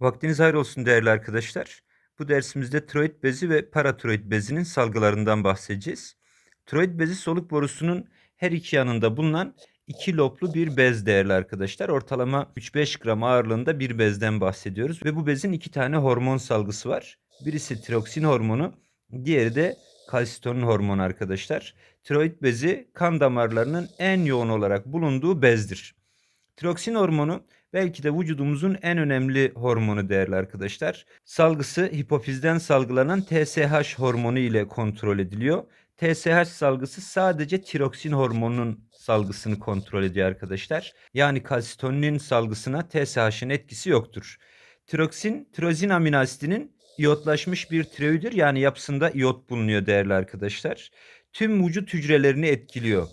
Vaktiniz hayır olsun değerli arkadaşlar. Bu dersimizde tiroid bezi ve paratiroid bezinin salgılarından bahsedeceğiz. Tiroid bezi soluk borusunun her iki yanında bulunan iki loblu bir bez değerli arkadaşlar. Ortalama 3-5 gram ağırlığında bir bezden bahsediyoruz. Ve bu bezin iki tane hormon salgısı var. Birisi tiroksin hormonu, diğeri de kalsitonin hormonu arkadaşlar. Tiroid bezi kan damarlarının en yoğun olarak bulunduğu bezdir. Tiroksin hormonu belki de vücudumuzun en önemli hormonu değerli arkadaşlar. Salgısı hipofizden salgılanan TSH hormonu ile kontrol ediliyor. TSH salgısı sadece tiroksin hormonunun salgısını kontrol ediyor arkadaşlar. Yani kalsitoninin salgısına TSH'ın etkisi yoktur. Tiroksin, tirozin amino asidinin iyotlaşmış bir tiroidir. Yani yapısında iyot bulunuyor değerli arkadaşlar. Tüm vücut hücrelerini etkiliyor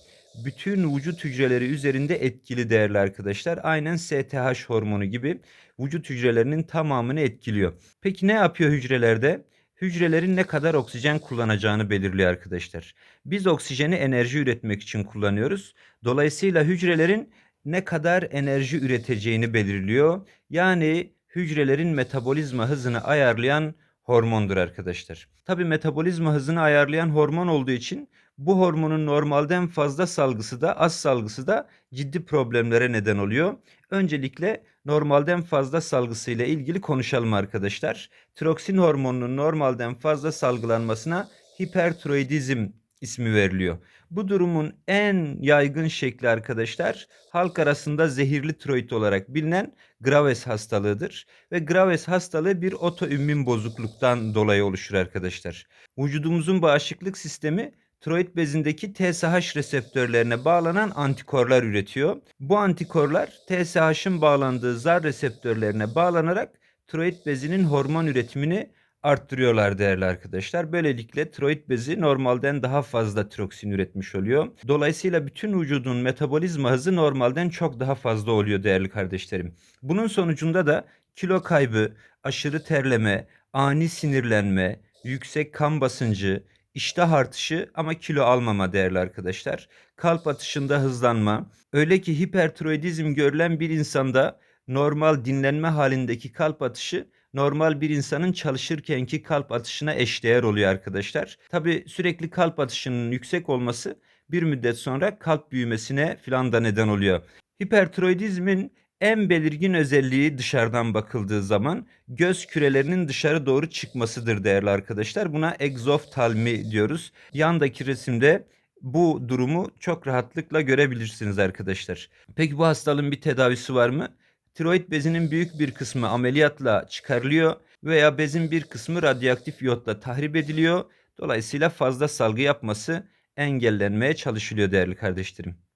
bütün vücut hücreleri üzerinde etkili değerli arkadaşlar. Aynen STH hormonu gibi vücut hücrelerinin tamamını etkiliyor. Peki ne yapıyor hücrelerde? Hücrelerin ne kadar oksijen kullanacağını belirliyor arkadaşlar. Biz oksijeni enerji üretmek için kullanıyoruz. Dolayısıyla hücrelerin ne kadar enerji üreteceğini belirliyor. Yani hücrelerin metabolizma hızını ayarlayan hormondur arkadaşlar. Tabi metabolizma hızını ayarlayan hormon olduğu için bu hormonun normalden fazla salgısı da az salgısı da ciddi problemlere neden oluyor. Öncelikle normalden fazla salgısı ile ilgili konuşalım arkadaşlar. Tiroksin hormonunun normalden fazla salgılanmasına hipertiroidizm ismi veriliyor. Bu durumun en yaygın şekli arkadaşlar halk arasında zehirli tiroid olarak bilinen Graves hastalığıdır. Ve Graves hastalığı bir otoimmün bozukluktan dolayı oluşur arkadaşlar. Vücudumuzun bağışıklık sistemi tiroid bezindeki TSH reseptörlerine bağlanan antikorlar üretiyor. Bu antikorlar TSH'ın bağlandığı zar reseptörlerine bağlanarak tiroid bezinin hormon üretimini arttırıyorlar değerli arkadaşlar. Böylelikle tiroid bezi normalden daha fazla tiroksin üretmiş oluyor. Dolayısıyla bütün vücudun metabolizma hızı normalden çok daha fazla oluyor değerli kardeşlerim. Bunun sonucunda da kilo kaybı, aşırı terleme, ani sinirlenme, yüksek kan basıncı, iştah artışı ama kilo almama değerli arkadaşlar. Kalp atışında hızlanma. Öyle ki hipertiroidizm görülen bir insanda normal dinlenme halindeki kalp atışı normal bir insanın çalışırkenki kalp atışına eşdeğer oluyor arkadaşlar. Tabi sürekli kalp atışının yüksek olması bir müddet sonra kalp büyümesine filan da neden oluyor. Hipertiroidizmin en belirgin özelliği dışarıdan bakıldığı zaman göz kürelerinin dışarı doğru çıkmasıdır değerli arkadaşlar. Buna egzoftalmi diyoruz. Yandaki resimde bu durumu çok rahatlıkla görebilirsiniz arkadaşlar. Peki bu hastalığın bir tedavisi var mı? Tiroid bezinin büyük bir kısmı ameliyatla çıkarılıyor veya bezin bir kısmı radyoaktif iyotla tahrip ediliyor. Dolayısıyla fazla salgı yapması engellenmeye çalışılıyor değerli kardeşlerim.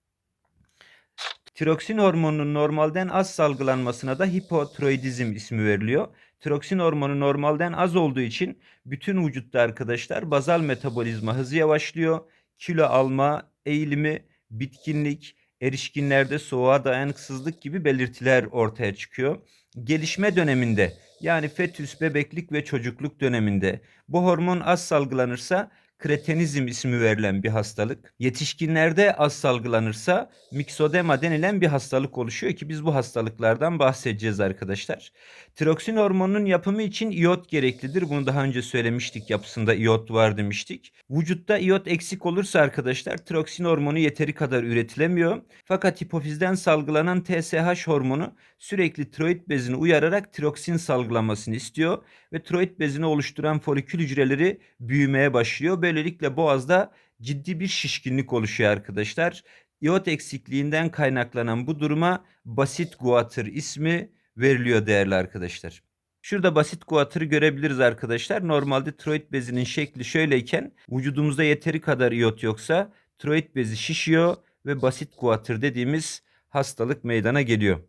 Tiroksin hormonunun normalden az salgılanmasına da hipotiroidizm ismi veriliyor. Tiroksin hormonu normalden az olduğu için bütün vücutta arkadaşlar bazal metabolizma hızı yavaşlıyor. Kilo alma eğilimi, bitkinlik, erişkinlerde soğuğa dayanıksızlık gibi belirtiler ortaya çıkıyor. Gelişme döneminde yani fetüs, bebeklik ve çocukluk döneminde bu hormon az salgılanırsa kretenizm ismi verilen bir hastalık. Yetişkinlerde az salgılanırsa miksodema denilen bir hastalık oluşuyor ki biz bu hastalıklardan bahsedeceğiz arkadaşlar. Tiroksin hormonunun yapımı için iyot gereklidir. Bunu daha önce söylemiştik. Yapısında iyot var demiştik. Vücutta iyot eksik olursa arkadaşlar tiroksin hormonu yeteri kadar üretilemiyor. Fakat hipofizden salgılanan TSH hormonu sürekli tiroid bezini uyararak tiroksin salgılamasını istiyor ve tiroid bezini oluşturan folikül hücreleri büyümeye başlıyor. Böylelikle boğazda ciddi bir şişkinlik oluşuyor arkadaşlar. İyot eksikliğinden kaynaklanan bu duruma basit guatr ismi veriliyor değerli arkadaşlar. Şurada basit guatrı görebiliriz arkadaşlar. Normalde tiroid bezinin şekli şöyleyken vücudumuzda yeteri kadar iyot yoksa tiroid bezi şişiyor ve basit guatr dediğimiz hastalık meydana geliyor.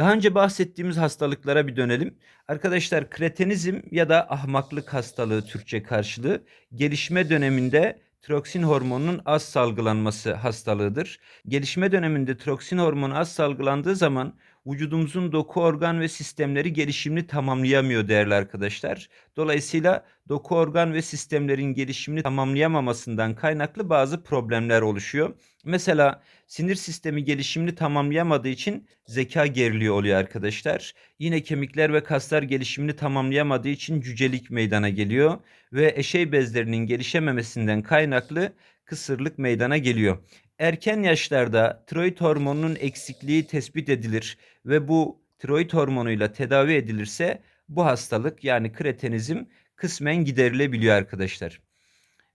Daha önce bahsettiğimiz hastalıklara bir dönelim. Arkadaşlar kretenizm ya da ahmaklık hastalığı Türkçe karşılığı gelişme döneminde tiroksin hormonunun az salgılanması hastalığıdır. Gelişme döneminde tiroksin hormonu az salgılandığı zaman vücudumuzun doku organ ve sistemleri gelişimini tamamlayamıyor değerli arkadaşlar. Dolayısıyla doku organ ve sistemlerin gelişimini tamamlayamamasından kaynaklı bazı problemler oluşuyor. Mesela sinir sistemi gelişimini tamamlayamadığı için zeka geriliği oluyor arkadaşlar. Yine kemikler ve kaslar gelişimini tamamlayamadığı için cücelik meydana geliyor ve eşey bezlerinin gelişememesinden kaynaklı kısırlık meydana geliyor. Erken yaşlarda tiroid hormonunun eksikliği tespit edilir ve bu tiroid hormonuyla tedavi edilirse bu hastalık yani kretenizm kısmen giderilebiliyor arkadaşlar.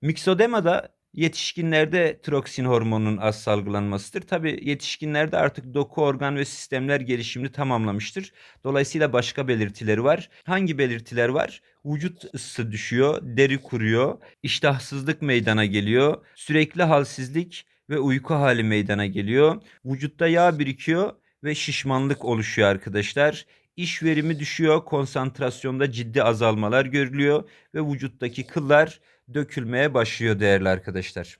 Miksodema da yetişkinlerde tiroksin hormonunun az salgılanmasıdır. Tabi yetişkinlerde artık doku organ ve sistemler gelişimini tamamlamıştır. Dolayısıyla başka belirtileri var. Hangi belirtiler var? Vücut ısısı düşüyor, deri kuruyor, iştahsızlık meydana geliyor, sürekli halsizlik ve uyku hali meydana geliyor. Vücutta yağ birikiyor ve şişmanlık oluşuyor arkadaşlar. İş verimi düşüyor, konsantrasyonda ciddi azalmalar görülüyor ve vücuttaki kıllar dökülmeye başlıyor değerli arkadaşlar.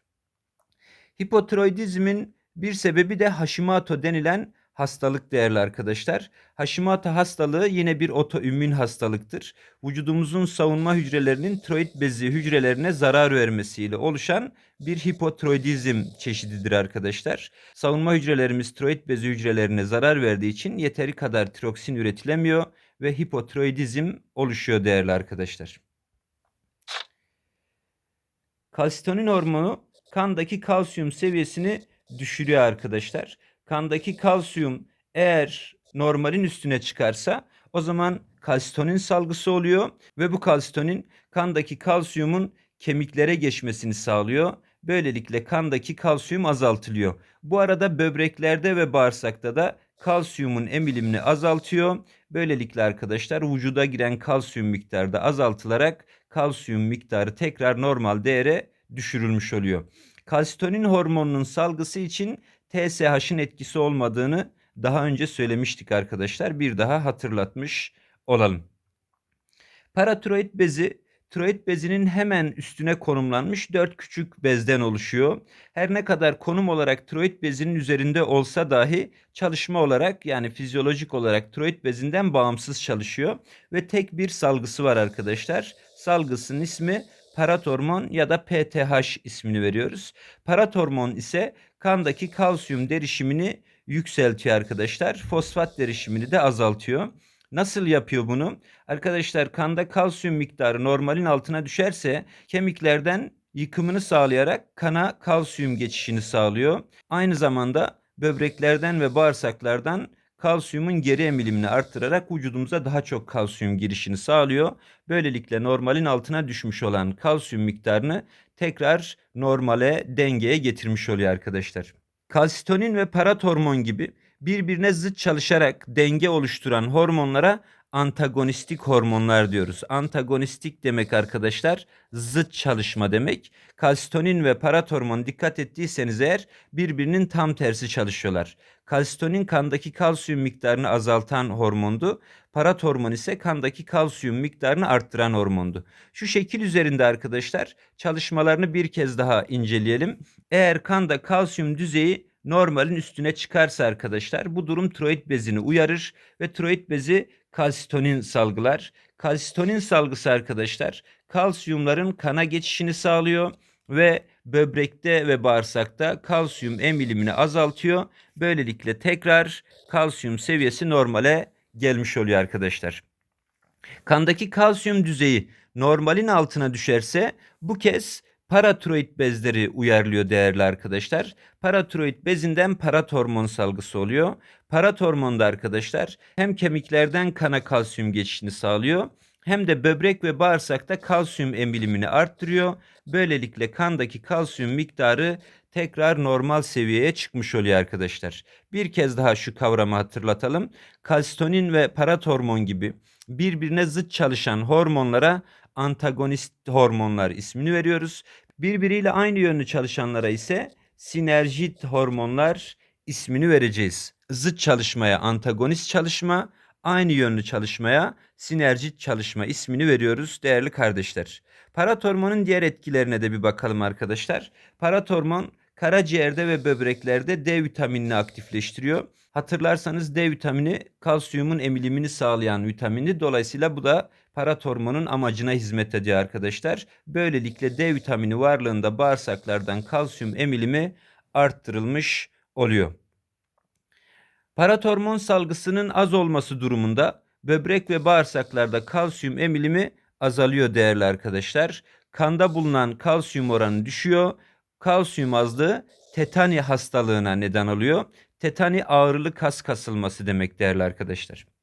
Hipotiroidizmin bir sebebi de Hashimoto denilen hastalık değerli arkadaşlar. Hashimoto hastalığı yine bir otoimmün hastalıktır. Vücudumuzun savunma hücrelerinin tiroid bezi hücrelerine zarar vermesiyle oluşan bir hipotiroidizm çeşididir arkadaşlar. Savunma hücrelerimiz tiroid bezi hücrelerine zarar verdiği için yeteri kadar tiroksin üretilemiyor ve hipotiroidizm oluşuyor değerli arkadaşlar. Kalsitonin hormonu kandaki kalsiyum seviyesini düşürüyor arkadaşlar. Kandaki kalsiyum eğer normalin üstüne çıkarsa o zaman kalsitonin salgısı oluyor ve bu kalsitonin kandaki kalsiyumun kemiklere geçmesini sağlıyor. Böylelikle kandaki kalsiyum azaltılıyor. Bu arada böbreklerde ve bağırsakta da kalsiyumun emilimini azaltıyor. Böylelikle arkadaşlar vücuda giren kalsiyum miktarı da azaltılarak kalsiyum miktarı tekrar normal değere düşürülmüş oluyor. Kalsitonin hormonunun salgısı için TSH'ın etkisi olmadığını daha önce söylemiştik arkadaşlar. Bir daha hatırlatmış olalım. Paratiroid bezi tiroid bezinin hemen üstüne konumlanmış dört küçük bezden oluşuyor. Her ne kadar konum olarak tiroid bezinin üzerinde olsa dahi çalışma olarak yani fizyolojik olarak tiroid bezinden bağımsız çalışıyor ve tek bir salgısı var arkadaşlar. Salgısının ismi paratormon ya da PTH ismini veriyoruz. Paratormon ise kandaki kalsiyum derişimini yükseltiyor arkadaşlar. Fosfat derişimini de azaltıyor. Nasıl yapıyor bunu? Arkadaşlar kanda kalsiyum miktarı normalin altına düşerse kemiklerden yıkımını sağlayarak kana kalsiyum geçişini sağlıyor. Aynı zamanda böbreklerden ve bağırsaklardan kalsiyumun geri emilimini arttırarak vücudumuza daha çok kalsiyum girişini sağlıyor. Böylelikle normalin altına düşmüş olan kalsiyum miktarını tekrar normale, dengeye getirmiş oluyor arkadaşlar. Kalsitonin ve paratormon gibi birbirine zıt çalışarak denge oluşturan hormonlara antagonistik hormonlar diyoruz. Antagonistik demek arkadaşlar zıt çalışma demek. Kalsitonin ve paratormon dikkat ettiyseniz eğer birbirinin tam tersi çalışıyorlar. Kalsitonin kandaki kalsiyum miktarını azaltan hormondu. Paratormon ise kandaki kalsiyum miktarını arttıran hormondu. Şu şekil üzerinde arkadaşlar çalışmalarını bir kez daha inceleyelim. Eğer kanda kalsiyum düzeyi normalin üstüne çıkarsa arkadaşlar bu durum tiroid bezini uyarır ve tiroid bezi kalsitonin salgılar. Kalsitonin salgısı arkadaşlar kalsiyumların kana geçişini sağlıyor ve böbrekte ve bağırsakta kalsiyum emilimini azaltıyor. Böylelikle tekrar kalsiyum seviyesi normale gelmiş oluyor arkadaşlar. Kandaki kalsiyum düzeyi normalin altına düşerse bu kez paratiroid bezleri uyarlıyor değerli arkadaşlar. Paratiroid bezinden paratormon salgısı oluyor. Paratormon da arkadaşlar hem kemiklerden kana kalsiyum geçişini sağlıyor hem de böbrek ve bağırsakta kalsiyum emilimini arttırıyor. Böylelikle kandaki kalsiyum miktarı tekrar normal seviyeye çıkmış oluyor arkadaşlar. Bir kez daha şu kavramı hatırlatalım. Kalsitonin ve paratormon gibi birbirine zıt çalışan hormonlara antagonist hormonlar ismini veriyoruz. Birbiriyle aynı yönlü çalışanlara ise sinerjit hormonlar ismini vereceğiz. Zıt çalışmaya antagonist çalışma, aynı yönlü çalışmaya sinerjit çalışma ismini veriyoruz değerli kardeşler. Paratormonun diğer etkilerine de bir bakalım arkadaşlar. Paratormon karaciğerde ve böbreklerde D vitaminini aktifleştiriyor. Hatırlarsanız D vitamini kalsiyumun emilimini sağlayan vitamini. Dolayısıyla bu da parat hormonun amacına hizmet ediyor arkadaşlar. Böylelikle D vitamini varlığında bağırsaklardan kalsiyum emilimi arttırılmış oluyor. Paratormon salgısının az olması durumunda böbrek ve bağırsaklarda kalsiyum emilimi azalıyor değerli arkadaşlar. Kanda bulunan kalsiyum oranı düşüyor. Kalsiyum azlığı tetani hastalığına neden oluyor. Tetani ağrılı kas kasılması demek değerli arkadaşlar.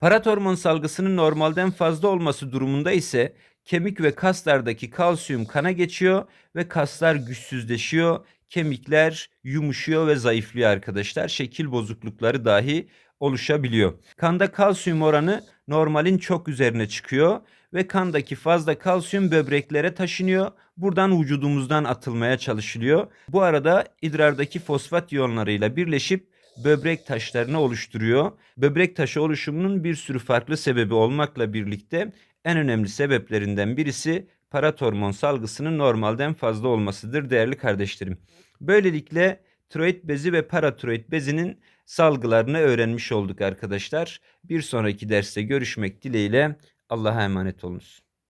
Paratormon salgısının normalden fazla olması durumunda ise kemik ve kaslardaki kalsiyum kana geçiyor ve kaslar güçsüzleşiyor. Kemikler yumuşuyor ve zayıflıyor arkadaşlar. Şekil bozuklukları dahi oluşabiliyor. Kanda kalsiyum oranı normalin çok üzerine çıkıyor ve kandaki fazla kalsiyum böbreklere taşınıyor. Buradan vücudumuzdan atılmaya çalışılıyor. Bu arada idrardaki fosfat iyonlarıyla birleşip böbrek taşlarını oluşturuyor. Böbrek taşı oluşumunun bir sürü farklı sebebi olmakla birlikte en önemli sebeplerinden birisi paratormon salgısının normalden fazla olmasıdır değerli kardeşlerim. Böylelikle tiroid bezi ve paratiroid bezinin salgılarını öğrenmiş olduk arkadaşlar. Bir sonraki derste görüşmek dileğiyle Allah'a emanet olunuz.